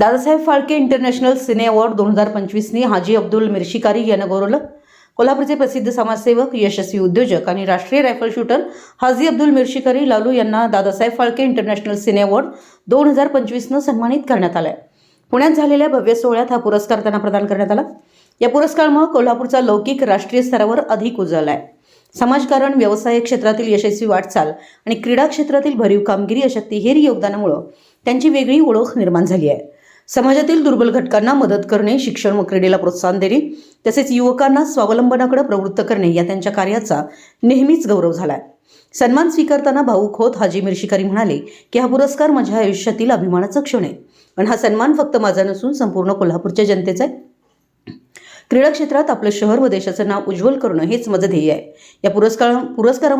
Dadasaheb Phalke international cine award दोन हजार पंचवीसनी हाजी अब्दुल मिर्शिकारी यांना गौरवलं. कोल्हापूरचे प्रसिद्ध समाजसेवक यशस्वी उद्योजक आणि राष्ट्रीय रायफल शूटर हाजी अब्दुल मिर्शिकारी लालू यांना Dadasaheb Phalke international cine award दोन हजार पंचवीसनं सन्मानित करण्यात आलाय. पुण्यात झालेल्या भव्य सोहळ्यात हा पुरस्कार त्यांना प्रदान करण्यात आला. या पुरस्कारामुळे कोल्हापूरचा लौकिक राष्ट्रीय स्तरावर अधिक उजळला आहे समाजकारण व्यवसाय क्षेत्रातील यशस्वी वाटचाल आणि क्रीडा क्षेत्रातील भरीव कामगिरी अशा तिहेरी योगदानामुळं त्यांची वेगळी ओळख निर्माण झाली आहे. समाजातील दुर्बल घटकांना मदत करणे शिक्षण व क्रीडेला प्रोत्साहन देणे तसेच युवकांना स्वावलंबनाकडे प्रवृत्त करणे या त्यांच्या कार्याचा नेहमीच गौरव झाला आहे सन्मान स्वीकारताना भाऊक होत हाजी मिर्शिकारी म्हणाले की हा पुरस्कार माझ्या आयुष्यातील अभिमानाचा क्षण आहे. पण हा सन्मान फक्त माझा नसून संपूर्ण कोल्हापूरच्या जनतेचा आहे. क्रीडा क्षेत्रात आपलं शहर व देशाचं नाव उज्ज्वल करणं हेच माझं ध्येय आहे. या पुरस्कार पुरस्कारामुळे